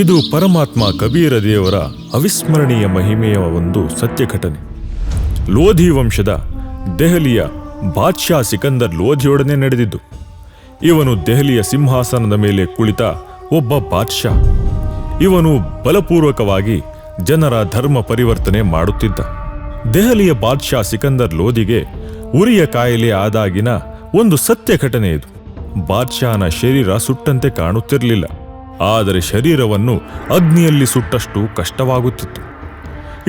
ಇದು ಪರಮಾತ್ಮ ಕಬೀರ ದೇವರ ಅವಿಸ್ಮರಣೀಯ ಮಹಿಮೆಯ ಒಂದು ಸತ್ಯ ಘಟನೆ ಲೋಧಿ ವಂಶದ ದೆಹಲಿಯ ಬಾದ್ಶಾ ಸಿಕಂದರ್ ಲೋಧಿಯೊಡನೆ ನಡೆದಿದ್ದು, ಇವನು ದೆಹಲಿಯ ಸಿಂಹಾಸನದ ಮೇಲೆ ಕುಳಿತ ಒಬ್ಬ ಬಾದ್ಶಾ. ಇವನು ಬಲಪೂರ್ವಕವಾಗಿ ಜನರ ಧರ್ಮ ಪರಿವರ್ತನೆ ಮಾಡುತ್ತಿದ್ದ. ದೆಹಲಿಯ ಬಾದ್ಶಾ ಸಿಕಂದರ್ ಲೋಧಿಗೆ ಉರಿಯ ಕಾಯಿಲೆ ಆದಾಗಿನ ಒಂದು ಸತ್ಯ ಘಟನೆ ಇದು. ಬಾದ್ಶಾನ ಶರೀರ ಸುಟ್ಟಂತೆ ಕಾಣುತ್ತಿರಲಿಲ್ಲ. ಆದರೆ ಶರೀರವನ್ನು ಅಗ್ನಿಯಲ್ಲಿ ಸುಟ್ಟಷ್ಟು ಕಷ್ಟವಾಗುತ್ತಿತ್ತು.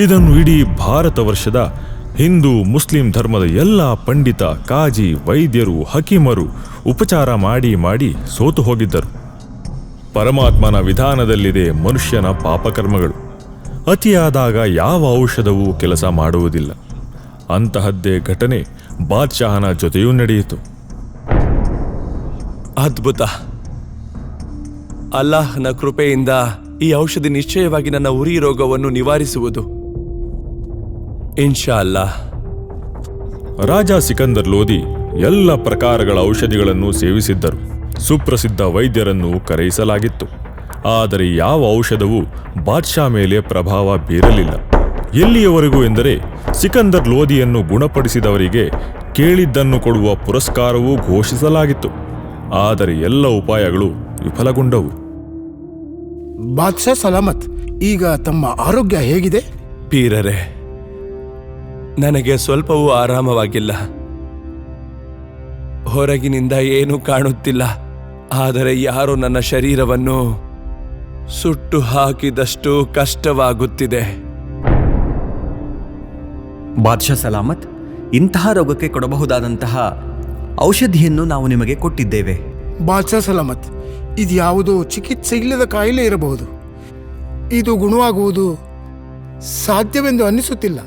ಇದನ್ನು ಇಡೀ ಭಾರತ ವರ್ಷದ ಹಿಂದೂ ಮುಸ್ಲಿಂ ಧರ್ಮದ ಎಲ್ಲ ಪಂಡಿತ, ಕಾಜಿ, ವೈದ್ಯರು, ಹಕೀಮರು ಉಪಚಾರ ಮಾಡಿ ಮಾಡಿ ಸೋತು ಹೋಗಿದ್ದರು. ಪರಮಾತ್ಮನ ವಿಧಾನದಲ್ಲಿದೆ ಮನುಷ್ಯನ ಪಾಪಕರ್ಮಗಳು. ಅತಿಯಾದಾಗ ಯಾವ ಔಷಧವೂ ಕೆಲಸ ಮಾಡುವುದಿಲ್ಲ. ಅಂತಹದ್ದೇ ಘಟನೆ ಬಾದ್ಶಾಹನ ಜೊತೆಯೂ ನಡೆಯಿತು. ಅದ್ಭುತ! ಅಲ್ಲಾಹ್ನ ಕೃಪೆಯಿಂದ ಈ ಔಷಧಿ ನಿಶ್ಚಯವಾಗಿ ನನ್ನ ಉರಿ ರೋಗವನ್ನು ನಿವಾರಿಸುವುದು. ಇನ್ಶಾ ಅಲ್ಲಾಹ್ ರಾಜ ಸಿಕಂದರ್ ಲೋಧಿ ಎಲ್ಲ ಪ್ರಕಾರಗಳ ಔಷಧಿಗಳನ್ನು ಸೇವಿಸಿದ್ದರು. ಸುಪ್ರಸಿದ್ಧ ವೈದ್ಯರನ್ನು ಕರೆಯಿಸಲಾಗಿತ್ತು. ಆದರೆ ಯಾವ ಔಷಧವೂ ಬಾದ್ಶಾ ಮೇಲೆ ಪ್ರಭಾವ ಬೀರಲಿಲ್ಲ. ಎಲ್ಲಿಯವರೆಗೂ ಎಂದರೆ ಸಿಕಂದರ್ ಲೋಧಿಯನ್ನು ಗುಣಪಡಿಸಿದವರಿಗೆ ಕೇಳಿದ್ದನ್ನು ಕೊಡುವ ಪುರಸ್ಕಾರವೂ ಘೋಷಿಸಲಾಗಿತ್ತು. ಆದರೆ ಎಲ್ಲ ಉಪಾಯಗಳು ವಿಫಲಗೊಂಡವು. ಬಾದ್ಶಾ ಸಲಾಮತ್. ಈಗ ತಮ್ಮ ಆರೋಗ್ಯ ಹೇಗಿದೆ? ಪೀರರೆ ನನಗೆ ಸ್ವಲ್ಪವೂ ಆರಾಮವಾಗಿಲ್ಲ. ಹೊರಗಿನಿಂದ ಏನೂ ಕಾಣುತ್ತಿಲ್ಲ. ಆದರೆ ಯಾರು ನನ್ನ ಶರೀರವನ್ನು ಸುಟ್ಟು ಹಾಕಿದಷ್ಟು ಕಷ್ಟವಾಗುತ್ತಿದೆ. ಬಾದ್ಶಾ ಸಲಾಮತ್ ಇಂತಹ ರೋಗಕ್ಕೆ ಕೊಡಬಹುದಾದಂತಹ ಔಷಧಿಯನ್ನು ನಾವು ನಿಮಗೆ ಕೊಟ್ಟಿದ್ದೇವೆ. ಬಾದ್ಶಾ ಸಲಾಮತ್ ಇದು ಯಾವುದೋ ಚಿಕಿತ್ಸೆ ಇಲ್ಲದ ಕಾಯಿಲೆ ಇರಬಹುದು. ಇದು ಗುಣವಾಗುವುದು ಸಾಧ್ಯವೆಂದು ಅನ್ನಿಸುತ್ತಿಲ್ಲ.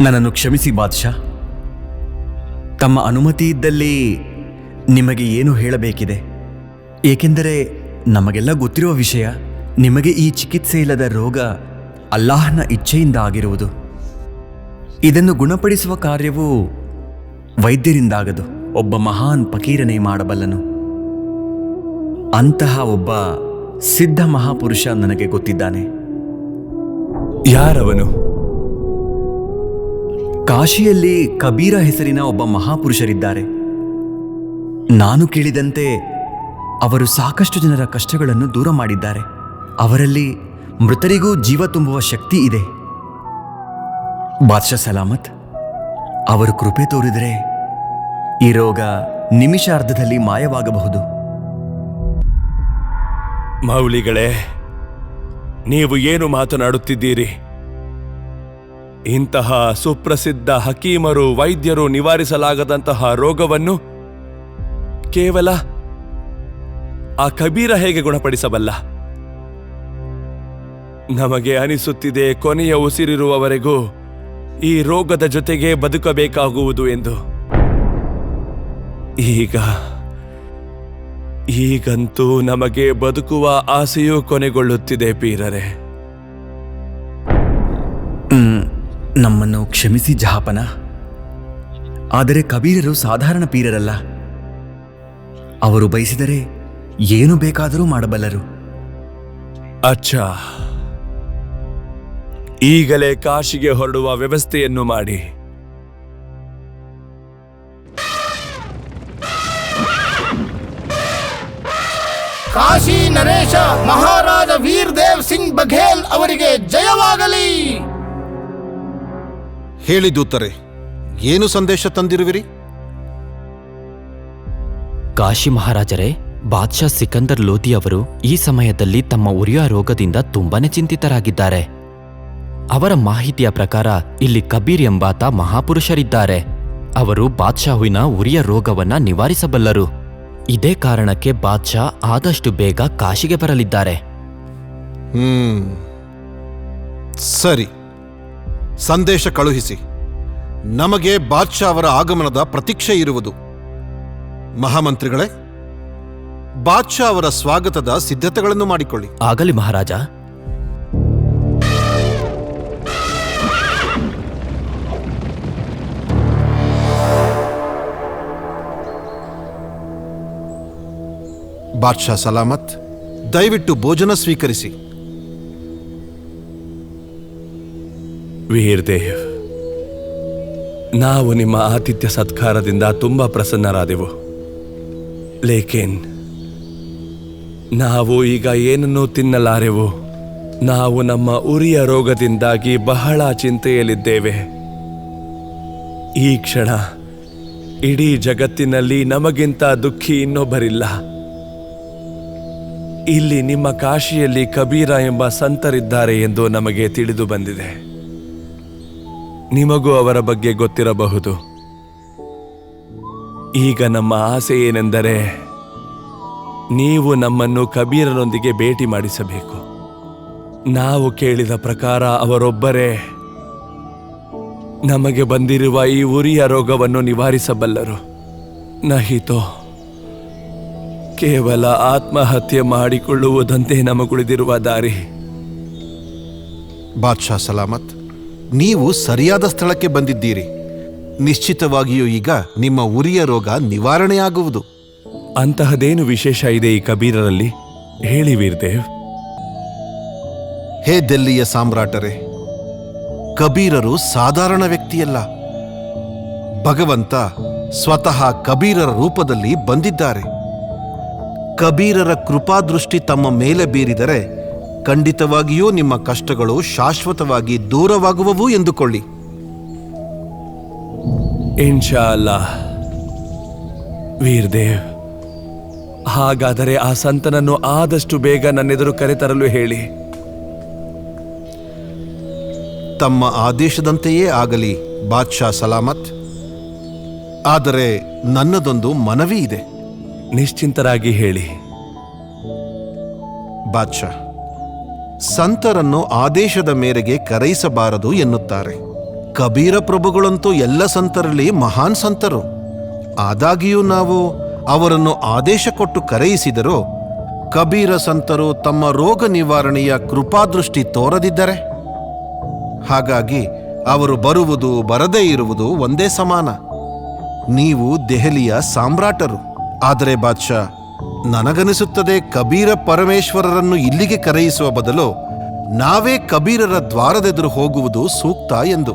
ನನ್ನನ್ನು ಕ್ಷಮಿಸಿ ಬಾದ್ಶಾ. ತಮ್ಮ ಅನುಮತಿ ಇದ್ದಲ್ಲಿ ನಿಮಗೆ ಏನು ಹೇಳಬೇಕಿದೆ? ಏಕೆಂದರೆ ನಮಗೆಲ್ಲ ಗೊತ್ತಿರುವ ವಿಷಯ, ನಿಮಗೆ ಈ ಚಿಕಿತ್ಸೆ ಇಲ್ಲದ ರೋಗ ಅಲ್ಲಾಹನ ಇಚ್ಛೆಯಿಂದ ಆಗಿರುವುದು. ಇದನ್ನು ಗುಣಪಡಿಸುವ ಕಾರ್ಯವು ವೈದ್ಯರಿಂದಾಗದು. ಒಬ್ಬ ಮಹಾನ್ ಫಕೀರನೇ ಮಾಡಬಲ್ಲನು. ಅಂತಹ ಒಬ್ಬ ಸಿದ್ಧ ಮಹಾಪುರುಷ ನನಗೆ ಗೊತ್ತಿದ್ದಾನೆ. ಯಾರವನು? ಕಾಶಿಯಲ್ಲಿ ಕಬೀರ ಹೆಸರಿನ ಒಬ್ಬ ಮಹಾಪುರುಷರಿದ್ದಾರೆ. ನಾನು ಕೇಳಿದಂತೆ ಅವರು ಸಾಕಷ್ಟು ಜನರ ಕಷ್ಟಗಳನ್ನು ದೂರ ಮಾಡಿದ್ದಾರೆ. ಅವರಲ್ಲಿ ಮೃತರಿಗೂ ಜೀವ ತುಂಬುವ ಶಕ್ತಿ ಇದೆ. ಬಾದ್ಶಾ ಸಲಾಮತ್, ಅವರು ಕೃಪೆ ತೋರಿದರೆ ಈ ರೋಗ ನಿಮಿಷಾರ್ಧದಲ್ಲಿ ಮಾಯವಾಗಬಹುದು. ಮೌಲಿಗಳೇ ನೀವು ಏನು ಮಾತನಾಡುತ್ತಿದ್ದೀರಿ? ಇಂತಹ ಸುಪ್ರಸಿದ್ಧ ಹಕೀಮರು, ವೈದ್ಯರು ನಿವಾರಿಸಲಾಗದಂತಹ ರೋಗವನ್ನು ಕೇವಲ ಆ ಕಬೀರ ಹೇಗೆ ಗುಣಪಡಿಸಬಲ್ಲ? ನಮಗೆ ಅನಿಸುತ್ತಿದೆ ಕೊನೆಯ ಉಸಿರಿರುವವರೆಗೂ ಈ ರೋಗದ ಜೊತೆಗೆ ಬದುಕಬೇಕಾಗುವುದು ಎಂದು. ಈಗ ಈಗಂತೂ ನಮಗೆ ಬದುಕುವ ಆಸೆಯೂ ಕೊನೆಗೊಳ್ಳುತ್ತಿದೆ ಪೀರರೆ. ನಮ್ಮನ್ನು ಕ್ಷಮಿಸಿ ಜಹಾಪನ. ಆದರೆ ಕಬೀರರು ಸಾಧಾರಣ ಪೀರರಲ್ಲ. ಅವರು ಬಯಸಿದರೆ ಏನು ಬೇಕಾದರೂ ಮಾಡಬಲ್ಲರು. ಅಚ್ಚಾ. ಈಗಲೇ ಕಾಶಿಗೆ ಹೊರಡುವ ವ್ಯವಸ್ಥೆಯನ್ನು ಮಾಡಿ. ಕಾಶಿ ನರೇಶ ಮಹಾರಾಜ ವೀರ್ ದೇವ್ ಸಿಂಗ್ ಬಘೇಲ್ ಅವರಿಗೆ ಜಯವಾಗಲಿ. ಹೇಳಿ ದೂತರೆ ಏನು ಸಂದೇಶ ತಂದಿರುವಿರಿ? ಕಾಶಿ ಮಹಾರಾಜರೇ ಬಾದ್ಶಾ ಸಿಕಂದರ್ ಲೋಧಿ ಅವರು ಈ ಸಮಯದಲ್ಲಿ ತಮ್ಮ ಉರಿಯ ರೋಗದಿಂದ ತುಂಬಾನೇ ಚಿಂತಿತರಾಗಿದ್ದಾರೆ. ಅವರ ಮಾಹಿತಿಯ ಪ್ರಕಾರ ಇಲ್ಲಿ ಕಬೀರ್ ಎಂಬಾತ ಮಹಾಪುರುಷರಿದ್ದಾರೆ. ಅವರು ಬಾದ್ಶಾಹುವಿನ ಉರಿಯ ರೋಗವನ್ನ ನಿವಾರಿಸಬಲ್ಲರು. ಇದೇ ಕಾರಣಕ್ಕೆ ಬಾದ್ಶಾ ಆದಷ್ಟು ಬೇಗ ಕಾಶಿಗೆ ಬರಲಿದ್ದಾರೆ. ಹ್ಮ್. ಸರಿ. ಸಂದೇಶ ಕಳುಹಿಸಿ. ನಮಗೆ ಬಾದ್ಶಾ ಅವರ ಆಗಮನದ ಪ್ರತೀಕ್ಷೆ ಇರುವುದು. ಮಹಾಮಂತ್ರಿಗಳೇ ಬಾದ್ಶಾ ಅವರ ಸ್ವಾಗತದ ಸಿದ್ಧತೆಗಳನ್ನು ಮಾಡಿಕೊಳ್ಳಿ. ಆಗಲಿ ಮಹಾರಾಜ. ಬಾದ್ಶಾ ಸಲಾಮತ್, ದಯವಿಟ್ಟು ಭೋಜನ ಸ್ವೀಕರಿಸಿ. ವೀರ್ದೇವ್ ನಾವು ನಿಮ್ಮ ಆತಿಥ್ಯ ಸತ್ಕಾರದಿಂದ ತುಂಬಾ ಪ್ರಸನ್ನರಾದೆವು. ಲೇಕೇನ್ ನಾವು ಈಗ ಏನನ್ನೂ ತಿನ್ನಲಾರೆವು. ನಾವು ನಮ್ಮ ಉರಿಯ ರೋಗದಿಂದಾಗಿ ಬಹಳ ಚಿಂತೆಯಲ್ಲಿದ್ದೇವೆ. ಈ ಕ್ಷಣ, ಇಡೀ ಜಗತ್ತಿನಲ್ಲಿ ನಮಗಿಂತ ದುಃಖಿ ಇನ್ನೊಬ್ಬರಿಲ್ಲ. ಇಲ್ಲಿ ನಿಮ್ಮ ಕಾಶಿಯಲ್ಲಿ ಕಬೀರ ಎಂಬ ಸಂತರಿದ್ದಾರೆ ಎಂದು ನಮಗೆ ತಿಳಿದು ಬಂದಿದೆ. ನಿಮಗೂ ಅವರ ಬಗ್ಗೆ ಗೊತ್ತಿರಬಹುದು. ಈಗ ನಮ್ಮ ಆಸೆ ಏನೆಂದರೆ, ನೀವು ನಮ್ಮನ್ನು ಕಬೀರನೊಂದಿಗೆ ಭೇಟಿ ಮಾಡಿಸಬೇಕು. ನಾವು ಕೇಳಿದ ಪ್ರಕಾರ ಅವರೊಬ್ಬರೇ ನಮಗೆ ಬಂದಿರುವ ಈ ಉರಿಯ ರೋಗವನ್ನು ನಿವಾರಿಸಬಲ್ಲರು. ನಹಿತೋ. ಕೇವಲ ಆತ್ಮಹತ್ಯೆ ಮಾಡಿಕೊಳ್ಳುವುದಂತೆ ನಮಗುಳಿದಿರುವ ದಾರಿ. ಬಾದ್ಶಾ ಸಲಾಮತ್ ನೀವು ಸರಿಯಾದ ಸ್ಥಳಕ್ಕೆ ಬಂದಿದ್ದೀರಿ. ನಿಶ್ಚಿತವಾಗಿಯೂ ಈಗ ನಿಮ್ಮ ಉರಿಯ ರೋಗ ನಿವಾರಣೆಯಾಗುವುದು. ಅಂತಹದೇನು ವಿಶೇಷ ಇದೆ ಈ ಕಬೀರರಲ್ಲಿ? ಹೇಳಿ ವೀರ್ದೇವ್. ಹೇ ದೆಲ್ಲಿಯ ಸಾಮ್ರಾಟರೇ ಕಬೀರರು ಸಾಧಾರಣ ವ್ಯಕ್ತಿಯಲ್ಲ. ಭಗವಂತ ಸ್ವತಃ ಕಬೀರರ ರೂಪದಲ್ಲಿ ಬಂದಿದ್ದಾರೆ. ಕಬೀರರ ಕೃಪಾದೃಷ್ಟಿ ತಮ್ಮ ಮೇಲೆ ಬೀರಿದರೆ ಖಂಡಿತವಾಗಿಯೂ ನಿಮ್ಮ ಕಷ್ಟಗಳು ಶಾಶ್ವತವಾಗಿ ದೂರವಾಗುವವು ಎಂದುಕೊಳ್ಳಿ. ಇನ್ಶಾ ವೀರ್ದೇವ್ ಹಾಗಾದರೆ ಆ ಸಂತನನ್ನು ಆದಷ್ಟು ಬೇಗ ನನ್ನೆದುರು ಕರೆತರಲು ಹೇಳಿ. ತಮ್ಮ ಆದೇಶದಂತೆಯೇ ಆಗಲಿ ಬಾದ್ಶಾ ಸಲಾಮತ್. ಆದರೆ ನನ್ನದೊಂದು ಮನವಿ ಇದೆ ನಿಶ್ಚಿಂತರಾಗಿ ಹೇಳಿ. ಬಾದ್ಶಾ, ಸಂತರನ್ನು ಆದೇಶದ ಮೇರೆಗೆ ಕರೆಯಿಸಬಾರದು ಎನ್ನುತ್ತಾರೆ. ಕಬೀರ ಪ್ರಭುಗಳಂತೂ ಎಲ್ಲ ಸಂತರಲ್ಲಿ ಮಹಾನ್ ಸಂತರು. ಆದಾಗಿಯೂ ನಾವು ಅವರನ್ನು ಆದೇಶ ಕೊಟ್ಟು ಕರೆಯಿಸಿದರೂ ಕಬೀರ ಸಂತರು ತಮ್ಮ ರೋಗ ನಿವಾರಣೆಯ ಕೃಪಾದೃಷ್ಟಿ ತೋರದಿದ್ದರೆ? ಹಾಗಾಗಿ ಅವರು ಬರುವುದು ಬರದೇ ಇರುವುದು ಒಂದೇ ಸಮಾನ. ನೀವು ದೆಹಲಿಯ ಸಾಮ್ರಾಟರು. ಆದರೆ ಬಾದ್ಶಾ, ನನಗನಿಸುತ್ತದೆ ಕಬೀರ ಪರಮೇಶ್ವರರನ್ನು ಇಲ್ಲಿಗೆ ಕರೆಯಿಸುವ ಬದಲು ನಾವೇ ಕಬೀರರ ದ್ವಾರದೆದುರು ಹೋಗುವುದು ಸೂಕ್ತ ಎಂದು.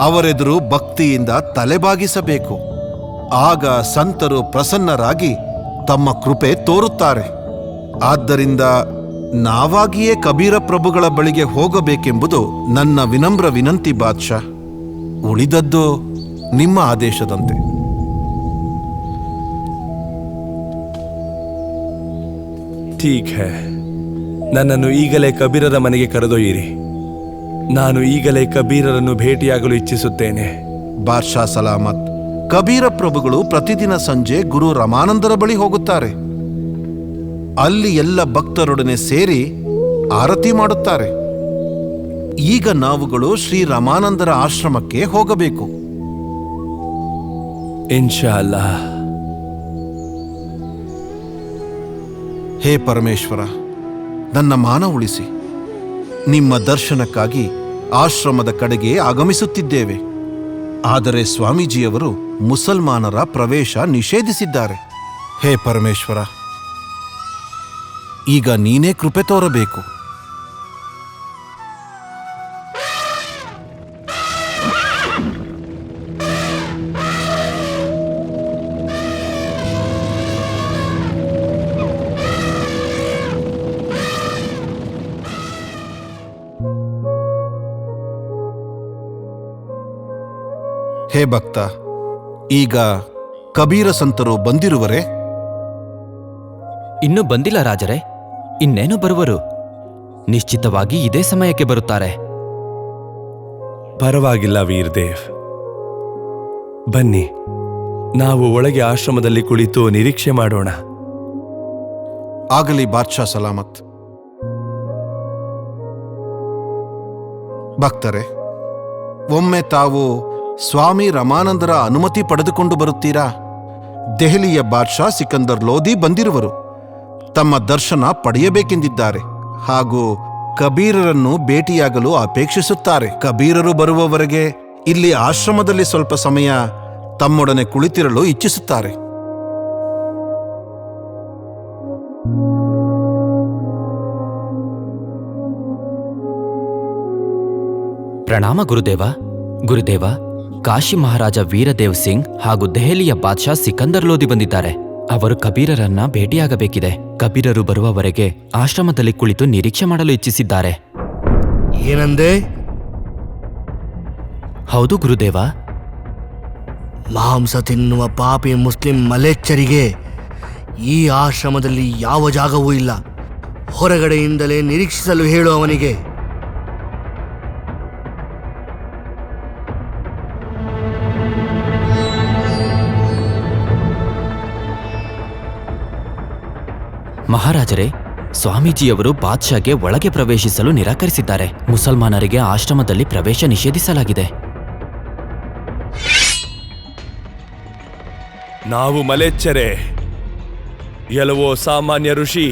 ಅವರೆದುರು ಭಕ್ತಿಯಿಂದ ತಲೆಬಾಗಿಸಬೇಕು. ಆಗ ಸಂತರು ಪ್ರಸನ್ನರಾಗಿ ತಮ್ಮ ಕೃಪೆ ತೋರುತ್ತಾರೆ. ಆದ್ದರಿಂದ ನಾವಾಗಿಯೇ ಕಬೀರ ಪ್ರಭುಗಳ ಬಳಿಗೆ ಹೋಗಬೇಕೆಂಬುದು ನನ್ನ ವಿನಮ್ರ ವಿನಂತಿ ಬಾದ್ಶಾ. ಉಳಿದದ್ದು ನಿಮ್ಮ ಆದೇಶದಂತೆ. ಠೀಕ್ ಹೇ ನನ್ನನ್ನು ಈಗಲೇ ಕಬೀರರ ಮನೆಗೆ ಕರೆದೊಯ್ಯಿರಿ. ನಾನು ಈಗಲೇ ಕಬೀರರನ್ನು ಭೇಟಿಯಾಗಲು ಇಚ್ಛಿಸುತ್ತೇನೆ. ಬಾದ್ಶಾ ಸಲಾಮತ್. ಕಬೀರ ಪ್ರಭುಗಳು ಪ್ರತಿದಿನ ಸಂಜೆ ಗುರು ರಮಾನಂದರ ಬಳಿ ಹೋಗುತ್ತಾರೆ. ಅಲ್ಲಿ ಎಲ್ಲ ಭಕ್ತರೊಡನೆ ಸೇರಿ ಆರತಿ ಮಾಡುತ್ತಾರೆ. ಈಗ ನಾವುಗಳು ಶ್ರೀ ರಮಾನಂದರ ಆಶ್ರಮಕ್ಕೆ ಹೋಗಬೇಕು. ಇನ್ಶಾ ಅಲ್ಲಾ ಹೇ ಪರಮೇಶ್ವರ, ನನ್ನ ಮಾನ ಉಳಿಸಿ. ನಿಮ್ಮ ದರ್ಶನಕ್ಕಾಗಿ ಆಶ್ರಮದ ಕಡೆಗೆ ಆಗಮಿಸುತ್ತಿದ್ದೇವೆ. ಆದರೆ ಸ್ವಾಮೀಜಿಯವರು ಮುಸಲ್ಮಾನರ ಪ್ರವೇಶ ನಿಷೇಧಿಸಿದ್ದಾರೆ. ಹೇ ಪರಮೇಶ್ವರ, ಈಗ ನೀನೇ ಕೃಪೆ ತೋರಬೇಕು. ಭಕ್ತ ಈಗ ಕಬೀರ ಸಂತರು ಬಂದಿರುವರೇ? ಇನ್ನೂ ಬಂದಿಲ್ಲ ರಾಜರೇ ಇನ್ನೇನು ಬರುವರು? ನಿಶ್ಚಿತವಾಗಿ ಇದೇ ಸಮಯಕ್ಕೆ ಬರುತ್ತಾರೆ. ಪರವಾಗಿಲ್ಲ ವೀರ್ದೇವ್. ಬನ್ನಿ ನಾವು ಒಳಗೆ ಆಶ್ರಮದಲ್ಲಿ ಕುಳಿತು ನಿರೀಕ್ಷೆ ಮಾಡೋಣ. ಆಗಲಿ ಬಾದ್ಶಾ ಸಲಾಮತ್. ಭಕ್ತರೆ ಒಮ್ಮೆ ತಾವು ಸ್ವಾಮಿ ರಮಾನಂದರ ಅನುಮತಿ ಪಡೆದುಕೊಂಡು ಬರುತ್ತೀರಾ? ದೆಹಲಿಯ ಬಾದ್ಶಾ ಸಿಕಂದರ್ ಲೋಧಿ ಬಂದಿರುವರು. ತಮ್ಮ ದರ್ಶನ ಪಡೆಯಬೇಕೆಂದಿದ್ದಾರೆ. ಹಾಗೂ ಕಬೀರರನ್ನು ಭೇಟಿಯಾಗಲು ಅಪೇಕ್ಷಿಸುತ್ತಾರೆ. ಕಬೀರರು ಬರುವವರೆಗೆ ಇಲ್ಲಿ ಆಶ್ರಮದಲ್ಲಿ ಸ್ವಲ್ಪ ಸಮಯ ತಮ್ಮೊಡನೆ ಕುಳಿತಿರಲು ಇಚ್ಛಿಸುತ್ತಾರೆ. ಪ್ರಣಾಮ ಗುರುದೇವ ಗುರುದೇವ. ಕಾಶಿ ಮಹಾರಾಜ ವೀರದೇವ್ ಸಿಂಗ್ ಹಾಗೂ ದೆಹಲಿಯ ಬಾದ್ಶಾ ಸಿಕಂದರ್ ಲೋಧಿ ಬಂದಿದ್ದಾರೆ. ಅವರು ಕಬೀರರನ್ನ ಭೇಟಿಯಾಗಬೇಕಿದೆ. ಕಬೀರರು ಬರುವವರೆಗೆ ಆಶ್ರಮದಲ್ಲಿ ಕುಳಿತು ನಿರೀಕ್ಷೆ ಮಾಡಲು ಇಚ್ಛಿಸಿದ್ದಾರೆ. ಏನಂದೆ? ಹೌದು ಗುರುದೇವ. ಮಾಂಸ ತಿನ್ನುವ ಪಾಪಿ ಮುಸ್ಲಿಂ ಮಲೆಚ್ಚರಿಗೆ ಈ ಆಶ್ರಮದಲ್ಲಿ ಯಾವ ಜಾಗವೂ ಇಲ್ಲ. ಹೊರಗಡೆಯಿಂದಲೇ ನಿರೀಕ್ಷಿಸಲು ಹೇಳು ಅವನಿಗೆ. ಮಹಾರಾಜರೇ ಸ್ವಾಮೀಜಿಯವರು ಬಾದ್ಶಾಗೆ ಒಳಗೆ ಪ್ರವೇಶಿಸಲು ನಿರಾಕರಿಸಿದ್ದಾರೆ. ಮುಸಲ್ಮಾನರಿಗೆ ಆಶ್ರಮದಲ್ಲಿ ಪ್ರವೇಶ ನಿಷೇಧಿಸಲಾಗಿದೆ. ನಾವು ಮಲೆಚ್ಚರೆ ಎಲ್ಲವೋ ಸಾಮಾನ್ಯ ಋಷಿ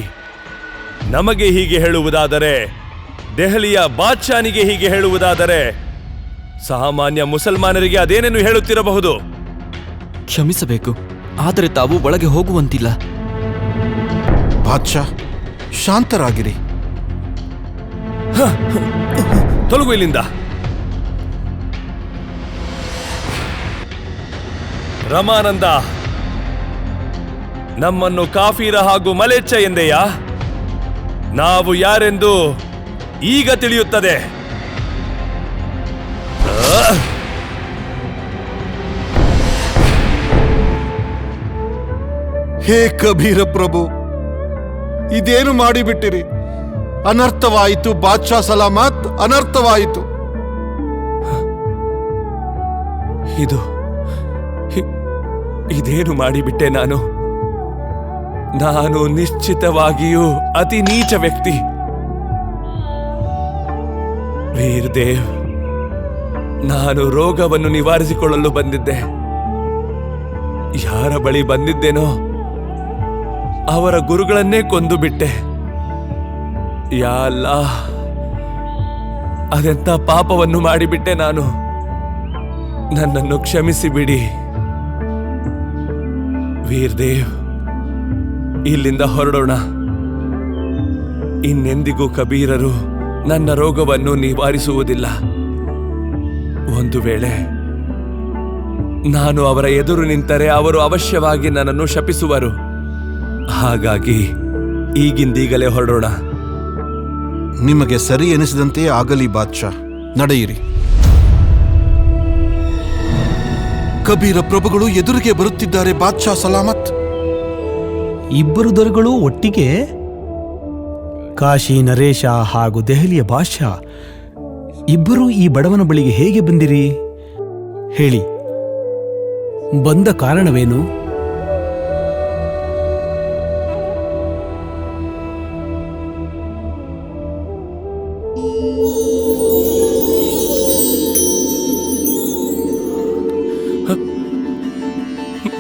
ನಮಗೆ ಹೀಗೆ ಹೇಳುವುದಾದರೆ ದೆಹಲಿಯ ಬಾದ್ಶಾನಿಗೆ ಹೀಗೆ ಹೇಳುವುದಾದರೆ ಸಾಮಾನ್ಯ ಮುಸಲ್ಮಾನರಿಗೆ ಅದೇನೇನು ಹೇಳುತ್ತಿರಬಹುದು? ಕ್ಷಮಿಸಬೇಕು ಆದರೆ ತಾವು ಒಳಗೆ ಹೋಗುವಂತಿಲ್ಲ. ಬಾದ್ಶಾ ಶಾಂತರಾಗಿರಿ. ತೊಲಗು ಇಲ್ಲಿಂದ. ರಮಾನಂದ ನಮ್ಮನ್ನು ಕಾಫೀರ ಹಾಗೂ ಮಲೆಚ್ಚ ಎಂದೆಯಾ? ನಾವು ಯಾರೆಂದು ಈಗ ತಿಳಿಯುತ್ತದೆ? ಹೇ ಕಬೀರ ಪ್ರಭು ಇದೇನು ಮಾಡಿಬಿಟ್ಟಿರಿ? ಅನರ್ಥವಾಯಿತು, ಬಾದ್ಶಾ ಸಲಾಮತ್ ಅನರ್ಥವಾಯಿತು. ಇದು ಇದೇನು ಮಾಡಿಬಿಟ್ಟೆ ನಾನು? ನಾನು ನಿಶ್ಚಿತವಾಗಿಯೂ ಅತಿ ನೀಚ ವ್ಯಕ್ತಿ. ವೀರ್ದೇವ್, ನಾನು ರೋಗವನ್ನು ನಿವಾರಿಸಿಕೊಳ್ಳಲು ಬಂದಿದ್ದೆ. ಯಾರ ಬಳಿ ಬಂದಿದ್ದೇನೋ ಅವರ ಗುರುಗಳನ್ನೇ ಕೊಂದು ಬಿಟ್ಟೆ. ಯಾಲ್ಲ ಅದೆಂತ ಪಾಪವನ್ನು ಮಾಡಿಬಿಟ್ಟೆ ನಾನು? ನನ್ನನ್ನು ಕ್ಷಮಿಸಿ ಬಿಡಿ ವೀರ್ದೇವ್, ಇಲ್ಲಿಂದ ಹೊರಡೋಣ. ಇನ್ನೆಂದಿಗೂ ಕಬೀರರು ನನ್ನ ರೋಗವನ್ನು ನಿವಾರಿಸುವುದಿಲ್ಲ. ಒಂದು ವೇಳೆ ನಾನು ಅವರ ಎದುರು ನಿಂತರೆ ಅವರು ಅವಶ್ಯವಾಗಿ ನನ್ನನ್ನು ಶಪಿಸುವರು. ಹಾಗಾಗಿ ಈಗಿಂದೀಗಲೇ ಹೊರಡೋಣ. ನಿಮಗೆ ಸರಿ ಎನಿಸಿದಂತೆ ಆಗಲಿ ಬಾದ್ಶಾ. ನಡೆಯಿರಿ. ಕಬೀರ ಪ್ರಭುಗಳು ಎದುರಿಗೆ ಬರುತ್ತಿದ್ದಾರೆ ಬಾದ್ಶಾ ಸಲಾಮತ್. ಇಬ್ಬರು ದೊರೆಗಳು ಒಟ್ಟಿಗೆ ಕಾಶಿ ನರೇಶ ಹಾಗೂ ದೆಹಲಿಯ ಬಾದ್ಶಾ. ಇಬ್ಬರೂ ಈ ಬಡವನ ಬಳಿಗೆ ಹೇಗೆ ಬಂದಿರಿ? ಹೇಳಿ. ಬಂದ ಕಾರಣವೇನು?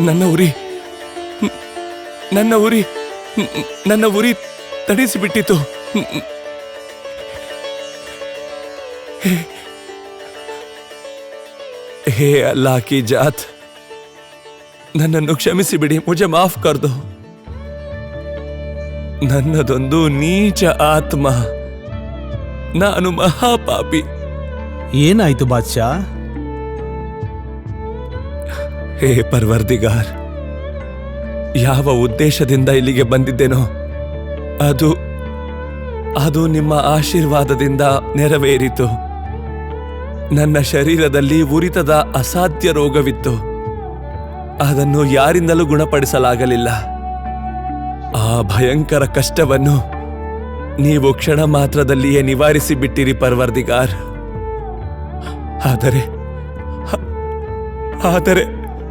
ನನ್ನ ಉರಿ. ನನ್ನ ಉರಿ ನನ್ನ ಉರಿ ತಡಿಸಿಬಿಟ್ಟಿತು ಹೇ ಅಲ್ಲಾ ಕಿ ಜಾತ್. ನನ್ನನ್ನು ಕ್ಷಮಿಸಿ ಬಿಡಿ ಮುಜೆ ಮಾಫ್ ಕರ್ದು. ನನ್ನದೊಂದು ನೀಚ ಆತ್ಮ. ನಾನು ಮಹಾಪಾಪಿ. ಏನಾಯ್ತು ಬಾದ್ಶಾ? ಹೇ ಪರ್ವರ್ದಿಗಾರ್, ಯಾವ ಉದ್ದೇಶದಿಂದ ಇಲ್ಲಿಗೆ ಬಂದಿದ್ದೇನೋ? ಅದು ಅದು ನಿಮ್ಮ ಆಶೀರ್ವಾದದಿಂದ ನೆರವೇರಿತು. ನನ್ನ ಶರೀರದಲ್ಲಿ ಉರಿತದ ಅಸಾಧ್ಯ ರೋಗವಿತ್ತು. ಅದನ್ನು ಯಾರಿಂದಲೂ ಗುಣಪಡಿಸಲಾಗಲಿಲ್ಲ. ಆ ಭಯಂಕರ ಕಷ್ಟವನ್ನು ನೀವು ಕ್ಷಣ ಮಾತ್ರದಲ್ಲಿಯೇ ನಿವಾರಿಸಿ ಬಿಟ್ಟಿರಿ ಪರ್ವರ್ದಿಗಾರ್. ಆದರೆ ಆದರೆ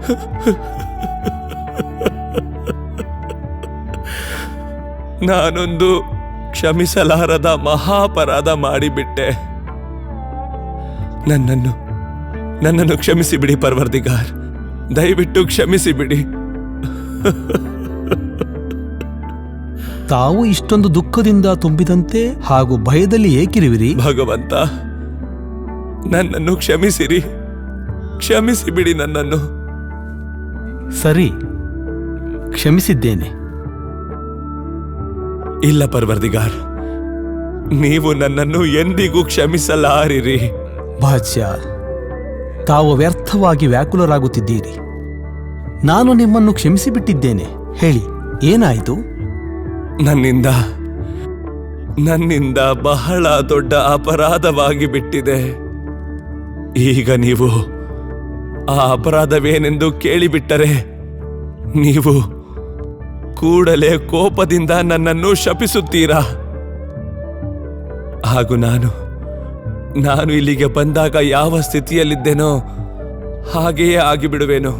ನಾನೊಂದು ಕ್ಷಮಿಸಲಾರದ ಮಹಾಪರಾಧ ಮಾಡಿಬಿಟ್ಟೆ. ನನ್ನನ್ನು ನನ್ನನ್ನು ಕ್ಷಮಿಸಿ ಬಿಡಿ ಪರ್ವರ್ದಿಗಾರ್. ದಯವಿಟ್ಟು ಕ್ಷಮಿಸಿ ಬಿಡಿ. ತಾವು ಇಷ್ಟೊಂದು ದುಃಖದಿಂದ ತುಂಬಿದಂತೆ ಹಾಗೂ ಭಯದಲ್ಲಿ ಏಕಿರುವಿರಿ? ಭಗವಂತ ನನ್ನನ್ನು ಕ್ಷಮಿಸಿರಿ. ಕ್ಷಮಿಸಿ ಬಿಡಿ ನನ್ನನ್ನು. ಸರಿ ಕ್ಷಮಿಸಿದ್ದೇನೆ. ಇಲ್ಲ ಪರ್ವರ್ದಿಗಾರ್ ನೀವು ನನ್ನನ್ನು ಎಂದಿಗೂ ಕ್ಷಮಿಸಲಾರಿರಿ. ಭಾಜ್ಯ ತಾವು ವ್ಯರ್ಥವಾಗಿ ವ್ಯಾಕುಲರಾಗುತ್ತಿದ್ದೀರಿ. ನಾನು ನಿಮ್ಮನ್ನು ಕ್ಷಮಿಸಿಬಿಟ್ಟಿದ್ದೇನೆ. ಹೇಳಿ ಏನಾಯಿತು? ನನ್ನಿಂದ ನನ್ನಿಂದ ಬಹಳ ದೊಡ್ಡ ಅಪರಾಧವಾಗಿ ಬಿಟ್ಟಿದೆ. ಈಗ ನೀವು ಆ ಅಪರಾಧವೇನೆಂದು ಕೇಳಿಬಿಟ್ಟರೆ ನೀವು ಕೂಡಲೇ ಕೋಪದಿಂದ ನನ್ನನ್ನು ಶಪಿಸುತ್ತೀರಾ? ಹಾಗೂ ನಾನು ನಾನು ಇಲ್ಲಿಗೆ ಬಂದಾಗ ಯಾವ ಸ್ಥಿತಿಯಲ್ಲಿದ್ದೇನೋ ಹಾಗೆಯೇ ಆಗಿಬಿಡುವೆನು.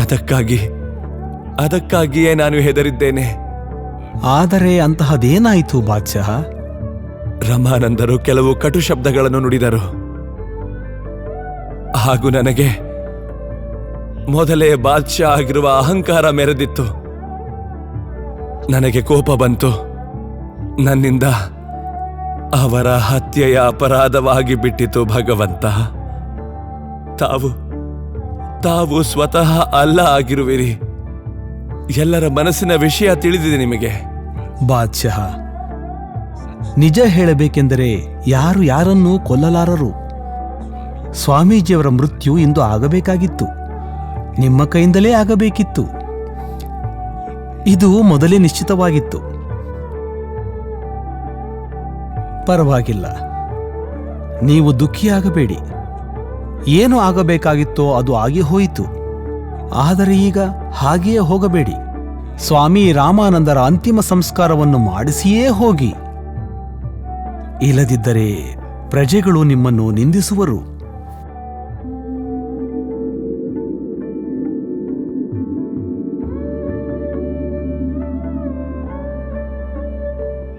ಅದಕ್ಕಾಗಿ ಅದಕ್ಕಾಗಿಯೇ ನಾನು ಹೆದರಿದ್ದೇನೆ. ಆದರೆ ಅಂತಹದೇನಾಯಿತು ಬಾದ್ಶಾಹ ರಮಾನಂದರು ಕೆಲವು ಕಟು ಶಬ್ದಗಳನ್ನು ನುಡಿದರು. ಹಾಗೂ ನನಗೆ ಮೊದಲೇ ಬಾದ್ಶಾ ಆಗಿರುವ ಅಹಂಕಾರ ಮೆರೆದಿತ್ತು. ನನಗೆ ಕೋಪ ಬಂತು. ನನ್ನಿಂದ ಅವರ ಹತ್ಯೆಯ ಅಪರಾಧವಾಗಿ ಬಿಟ್ಟಿತು ಭಗವಂತ. ತಾವು ತಾವು ಸ್ವತಃ ಅಲ್ಲ ಆಗಿರುವಿರಿ. ಎಲ್ಲರ ಮನಸ್ಸಿನ ವಿಷಯ ತಿಳಿದಿದೆ ನಿಮಗೆ. ಬಾದ್ಶಾ, ನಿಜ ಹೇಳಬೇಕೆಂದರೆ ಯಾರು ಯಾರನ್ನೂ ಕೊಲ್ಲಲಾರರು. ಸ್ವಾಮೀಜಿಯವರ ಮೃತ್ಯು ಇಂದು ಆಗಬೇಕಾಗಿತ್ತು. ನಿಮ್ಮ ಕೈಯಿಂದಲೇ ಆಗಬೇಕಿತ್ತು. ಇದು ಮೊದಲೇ ನಿಶ್ಚಿತವಾಗಿತ್ತು. ಪರವಾಗಿಲ್ಲ. ನೀವು ದುಃಖಿಯಾಗಬೇಡಿ. ಏನು ಆಗಬೇಕಾಗಿತ್ತೋ ಅದು ಆಗಿ ಹೋಯಿತು. ಆದರೆ ಈಗ ಹಾಗೆಯೇ ಹೋಗಬೇಡಿ. ಸ್ವಾಮಿ ರಾಮಾನಂದರ ಅಂತಿಮ ಸಂಸ್ಕಾರವನ್ನು ಮಾಡಿಸಿಯೇ ಹೋಗಿ. ಇಲ್ಲದಿದ್ದರೆ ಪ್ರಜೆಗಳು ನಿಮ್ಮನ್ನು ನಿಂದಿಸುವರು.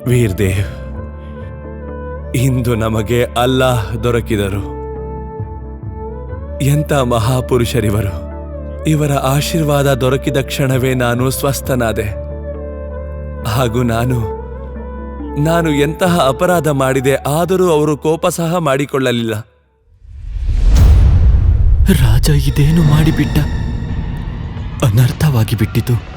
ವೀರ್ದೇವ್, ಇಂದು ನಮಗೆ ಅಲ್ಲಾಹ್ ದೊರಕಿದರು. ಎಂಥ ಮಹಾಪುರುಷರಿವರು. ಇವರ ಆಶೀರ್ವಾದ ದೊರಕಿದ ಕ್ಷಣವೇ ನಾನು ಸ್ವಸ್ಥನಾದೆ. ಹಾಗೂ ನಾನು ನಾನು ಎಂತಹ ಅಪರಾಧ ಮಾಡಿದೆ ಆದರೂ ಅವರು ಕೋಪ ಸಹ ಮಾಡಿಕೊಳ್ಳಲಿಲ್ಲ. ರಾಜ ಇದೇನು ಮಾಡಿಬಿಟ್ಟ? ಅನರ್ಥವಾಗಿ ಬಿಟ್ಟಿತು.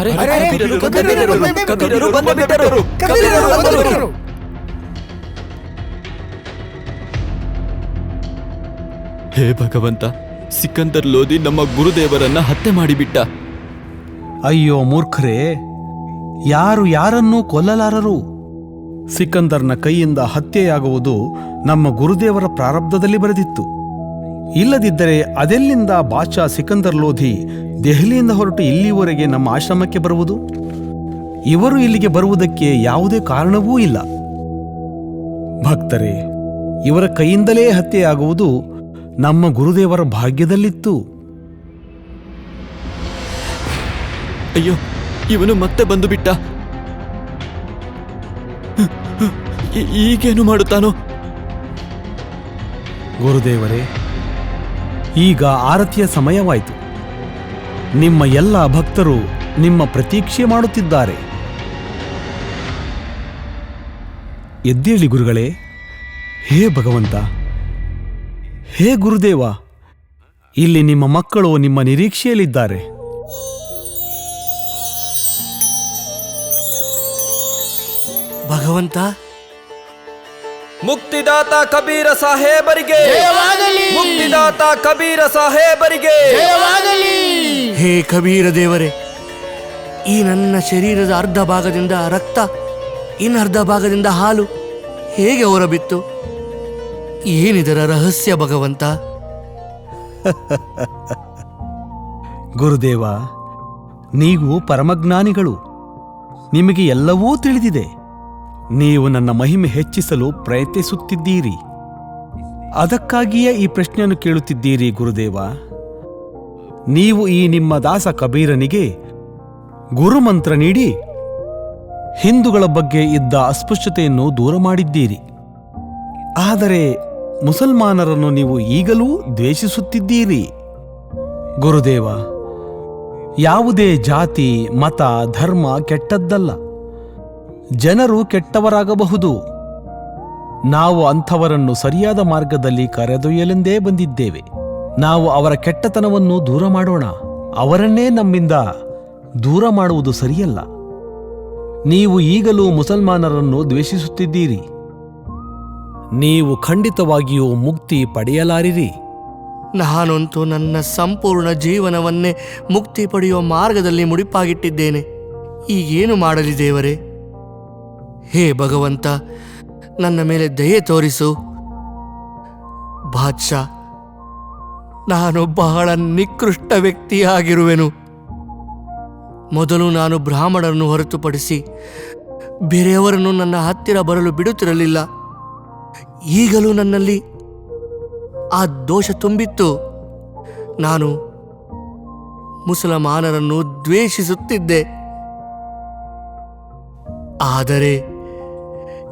ಅರೆ, ಕಬೀರರು, ಕಬೀರರು, ಕಬೀರರು ಬಂದುಬಿಟ್ಟರು. ಕಬೀರರು ಬಂದುಬಿಟ್ಟರು. ಹೇ ಭಗವಂತ ಸಿಕಂದರ್ ಲೋದಿ ನಮ್ಮ ಗುರುದೇವರನ್ನ ಹತ್ಯೆ ಮಾಡಿಬಿಟ್ಟ. ಅಯ್ಯೋ ಮೂರ್ಖರೇ ಯಾರು ಯಾರನ್ನೂ ಕೊಲ್ಲಲಾರರು? ಸಿಕಂದರ್ನ ಕೈಯಿಂದ ಹತ್ಯೆಯಾಗುವುದು ನಮ್ಮ ಗುರುದೇವರ ಪ್ರಾರಬ್ಧದಲ್ಲಿ ಬರೆದಿತ್ತು. ಇಲ್ಲದಿದ್ದರೆ ಅದೆಲ್ಲಿಂದ ಬಾಚಾ ಸಿಕಂದರ್ ಲೋಧಿ ದೆಹಲಿಯಿಂದ ಹೊರಟು ಇಲ್ಲಿವರೆಗೆ ನಮ್ಮ ಆಶ್ರಮಕ್ಕೆ ಬರುವುದು? ಇವರು ಇಲ್ಲಿಗೆ ಬರುವುದಕ್ಕೆ ಯಾವುದೇ ಕಾರಣವೂ ಇಲ್ಲ. ಭಕ್ತರೇ ಇವರ ಕೈಯಿಂದಲೇ ಹತ್ಯೆಯಾಗುವುದು ನಮ್ಮ ಗುರುದೇವರ ಭಾಗ್ಯದಲ್ಲಿತ್ತು. ಅಯ್ಯೋ ಇವನು ಮತ್ತೆ ಬಂದು ಬಿಟ್ಟ ಈಗೇನು ಮಾಡುತ್ತಾನೋ? ಗುರುದೇವರೇ ಈಗ ಆರತಿಯ ಸಮಯವಾಯಿತು. ನಿಮ್ಮ ಎಲ್ಲ ಭಕ್ತರು ನಿಮ್ಮ ಪ್ರತೀಕ್ಷೆ ಮಾಡುತ್ತಿದ್ದಾರೆ. ಎದ್ದೇಳಿ ಗುರುಗಳೇ, ಹೇ ಭಗವಂತ, ಹೇ ಗುರುದೇವ, ಇಲ್ಲಿ ನಿಮ್ಮ ಮಕ್ಕಳು ನಿಮ್ಮ ನಿರೀಕ್ಷೆಯಲ್ಲಿದ್ದಾರೆ. ಭಗವಂತ ಮುಕ್ತಿದಾತ ಕಬೀರ ಸಾಹೇಬರಿಗೆ. ಜಯವಾಗಲಿ. ಮುಕ್ತಿದಾತ ಕಬೀರ ಸಾಹೇಬರಿಗೆ. ಜಯವಾಗಲಿ. ಹೇ ಕಬೀರ ದೇವರೇ ಈ ನನ್ನ ಶರೀರದ ಅರ್ಧ ಭಾಗದಿಂದ ರಕ್ತ ಇನ್ನರ್ಧ ಭಾಗದಿಂದ ಹಾಲು ಹೇಗೆ ಹೊರಬಿತ್ತು? ಏನಿದರ ರಹಸ್ಯ ಭಗವಂತ? ಗುರುದೇವ ನೀವು ಪರಮಜ್ಞಾನಿಗಳು. ನಿಮಗೆ ಎಲ್ಲವೂ ತಿಳಿದಿದೆ. ನೀವು ನನ್ನ ಮಹಿಮೆ ಹೆಚ್ಚಿಸಲು ಪ್ರಯತ್ನಿಸುತ್ತಿದ್ದೀರಿ. ಅದಕ್ಕಾಗಿಯೇ ಈ ಪ್ರಶ್ನೆಯನ್ನು ಕೇಳುತ್ತಿದ್ದೀರಿ ಗುರುದೇವ. ನೀವು ಈ ನಿಮ್ಮ ದಾಸ ಕಬೀರನಿಗೆ ಗುರುಮಂತ್ರ ನೀಡಿ ಹಿಂದೂಗಳ ಬಗ್ಗೆ ಇದ್ದ ಅಸ್ಪೃಶ್ಯತೆಯನ್ನು ದೂರ ಮಾಡಿದ್ದೀರಿ. ಆದರೆ ಮುಸಲ್ಮಾನರನ್ನು ನೀವು ಈಗಲೂ ದ್ವೇಷಿಸುತ್ತಿದ್ದೀರಿ. ಗುರುದೇವ, ಯಾವುದೇ ಜಾತಿ, ಮತ, ಧರ್ಮ ಕೆಟ್ಟದ್ದಲ್ಲ. ಜನರು ಕೆಟ್ಟವರಾಗಬಹುದು. ನಾವು ಅಂಥವರನ್ನು ಸರಿಯಾದ ಮಾರ್ಗದಲ್ಲಿ ಕರೆದೊಯ್ಯಲೆಂದೇ ಬಂದಿದ್ದೇವೆ. ನಾವು ಅವರ ಕೆಟ್ಟತನವನ್ನು ದೂರ ಮಾಡೋಣ. ಅವರನ್ನೇ ನಮ್ಮಿಂದ ದೂರ ಮಾಡುವುದು ಸರಿಯಲ್ಲ. ನೀವು ಈಗಲೂ ಮುಸಲ್ಮಾನರನ್ನು ದ್ವೇಷಿಸುತ್ತಿದ್ದೀರಿ. ನೀವು ಖಂಡಿತವಾಗಿಯೂ ಮುಕ್ತಿ ಪಡೆಯಲಾರಿರಿ. ನಾನಂತೂ ನನ್ನ ಸಂಪೂರ್ಣ ಜೀವನವನ್ನೇ ಮುಕ್ತಿ ಪಡೆಯುವ ಮಾರ್ಗದಲ್ಲಿ ಮುಡಿಪಾಗಿಟ್ಟಿದ್ದೇನೆ. ಈಗೇನು ಮಾಡಲಿ ದೇವರೇ? ಹೇ ಭಗವಂತ, ನನ್ನ ಮೇಲೆ ದಯೆ ತೋರಿಸು. ಬಾದ್ಶಾ, ನಾನು ಬಹಳ ನಿಕೃಷ್ಟ ವ್ಯಕ್ತಿಯಾಗಿರುವೆನು. ಮೊದಲು ನಾನು ಬ್ರಾಹ್ಮಣರನ್ನು ಹೊರತುಪಡಿಸಿ ಬೇರೆಯವರನ್ನು ನನ್ನ ಹತ್ತಿರ ಬರಲು ಬಿಡುತ್ತಿರಲಿಲ್ಲ. ಈಗಲೂ ನನ್ನಲ್ಲಿ ಆ ದೋಷ ತುಂಬಿತ್ತು. ನಾನು ಮುಸಲ್ಮಾನರನ್ನು ದ್ವೇಷಿಸುತ್ತಿದ್ದೆ. ಆದರೆ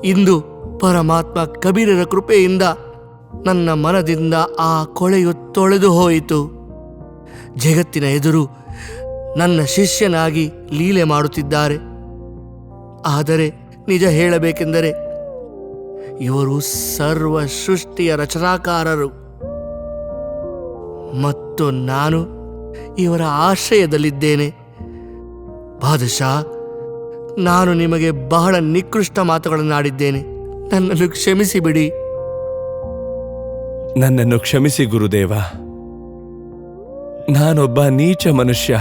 ಇಂದು ಪರಮಾತ್ಮ ಕಬೀರರ ಕೃಪೆಯಿಂದ ನನ್ನ ಮನದಿಂದ ಆ ಕೊಳೆಯು ತೊಳೆದು ಹೋಯಿತು. ಜಗತ್ತಿನ ಎದುರು ನನ್ನ ಶಿಷ್ಯನಾಗಿ ಲೀಲೆ ಮಾಡುತ್ತಿದ್ದಾರೆ. ಆದರೆ ನಿಜ ಹೇಳಬೇಕೆಂದರೆ ಇವರು ಸರ್ವ ಸೃಷ್ಟಿಯ ರಚನಾಕಾರರು. ಮತ್ತು ನಾನು ಇವರ ಆಶ್ರಯದಲ್ಲಿದ್ದೇನೆ. ಬಾದಶಾ ನಾನು ನಿಮಗೆ ಬಹಳ ನಿಕೃಷ್ಟ ಮಾತುಗಳನ್ನಾಡಿದ್ದೇನೆ ನನ್ನನ್ನು ಕ್ಷಮಿಸಿ ಬಿಡಿ ನನ್ನನ್ನು ಕ್ಷಮಿಸಿ ಗುರುದೇವ. ನಾನೊಬ್ಬ ನೀಚ ಮನುಷ್ಯ.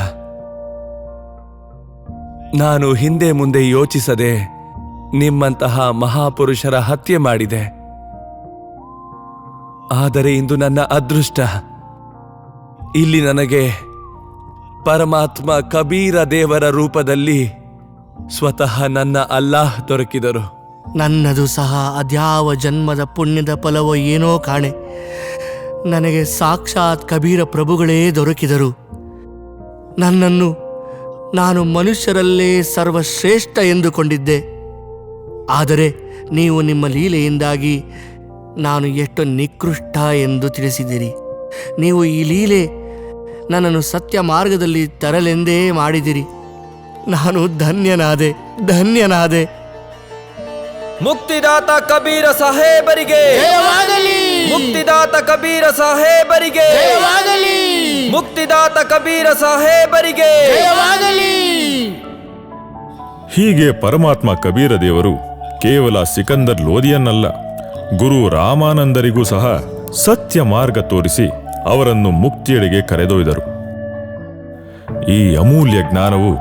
ನಾನು ಹಿಂದೆ ಮುಂದೆ ಯೋಚಿಸದೆ ನಿಮ್ಮಂತಹ ಮಹಾಪುರುಷರ ಹತ್ಯೆ ಮಾಡಿದೆ. ಆದರೆ ಇಂದು ನನ್ನ ಅದೃಷ್ಟ. ಇಲ್ಲಿ ನನಗೆ ಪರಮಾತ್ಮ ಕಬೀರ ದೇವರ ರೂಪದಲ್ಲಿ ಸ್ವತಃ ನನ್ನ ಅಲ್ಲಾಹ್ ದೊರಕಿದರು. ನನ್ನದು ಸಹ ಅದ್ಯಾವ ಜನ್ಮದ ಪುಣ್ಯದ ಫಲವೋ ಏನೋ ಕಾಣೆ. ನನಗೆ ಸಾಕ್ಷಾತ್ ಕಬೀರ ಪ್ರಭುಗಳೇ ದೊರಕಿದರು. ನನ್ನನ್ನು ನಾನು ಮನುಷ್ಯರಲ್ಲೇ ಸರ್ವಶ್ರೇಷ್ಠ ಎಂದುಕೊಂಡಿದ್ದೆ. ಆದರೆ ನೀವು ನಿಮ್ಮ ಲೀಲೆಯಿಂದಾಗಿ ನಾನು ಎಷ್ಟು ನಿಕೃಷ್ಟ ಎಂದು ತಿಳಿಸಿದಿರಿ. ನೀವು ಈ ಲೀಲೆ ನನ್ನನ್ನು ಸತ್ಯ ಮಾರ್ಗದಲ್ಲಿ ತರಲೆಂದೇ ಮಾಡಿದಿರಿ. ನಾನು ಧನ್ಯನಾದೆ ಧನ್ಯನಾದೆ. ಮುಕ್ತಿದಾತ ಕಬೀರ ಸಾಹೇಬರಿಗೆ. ಜಯವಾಗಲಿ. ಮುಕ್ತಿದಾತ ಕಬೀರ ಸಾಹೇಬರಿಗೆ. ಜಯವಾಗಲಿ. ಮುಕ್ತಿದಾತ ಕಬೀರ ಸಾಹೇಬರಿಗೆ. ಜಯವಾಗಲಿ. ಹೀಗೆ ಪರಮಾತ್ಮ ಕಬೀರ ದೇವರು ಕೇವಲ ಸಿಕಂದರ್ ಲೋದಿಯನ್ನಲ್ಲ ಗುರು ರಾಮಾನಂದರಿಗೂ ಸಹ ಸತ್ಯ ಮಾರ್ಗ ತೋರಿಸಿ ಅವರನ್ನು ಮುಕ್ತಿಯೆಡೆಗೆ ಕರೆದೊಯ್ದರು. ಈ ಅಮೂಲ್ಯ ಜ್ಞಾನವು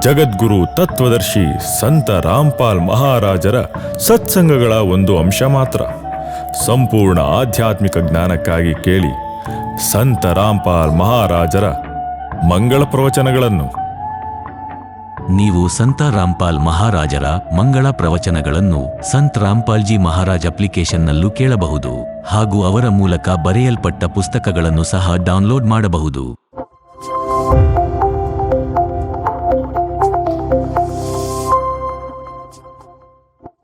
ಜಗದ್ಗುರು ತತ್ವದರ್ಶಿ ಸಂತ ರಾಮ್ಪಾಲ್ ಮಹಾರಾಜರ ಸತ್ಸಂಗಗಳ ಒಂದು ಅಂಶ ಮಾತ್ರ. ಸಂಪೂರ್ಣ ಆಧ್ಯಾತ್ಮಿಕ ಜ್ಞಾನಕ್ಕಾಗಿ ಕೇಳಿ ಸಂತ ರಾಮ್ಪಾಲ್ ಮಹಾರಾಜರ ಮಂಗಳ ಪ್ರವಚನಗಳನ್ನು. ನೀವು ಸಂತ ರಾಮ್ಪಾಲ್ ಮಹಾರಾಜರ ಮಂಗಳ ಪ್ರವಚನಗಳನ್ನು ಸಂತ ರಾಮ್ಪಾಲ್ಜಿ ಮಹಾರಾಜ್ ಅಪ್ಲಿಕೇಶನ್ನಲ್ಲೂ ಕೇಳಬಹುದು ಹಾಗೂ ಅವರ ಮೂಲಕ ಬರೆಯಲ್ಪಟ್ಟ ಪುಸ್ತಕಗಳನ್ನು ಸಹ ಡೌನ್ಲೋಡ್ ಮಾಡಬಹುದು.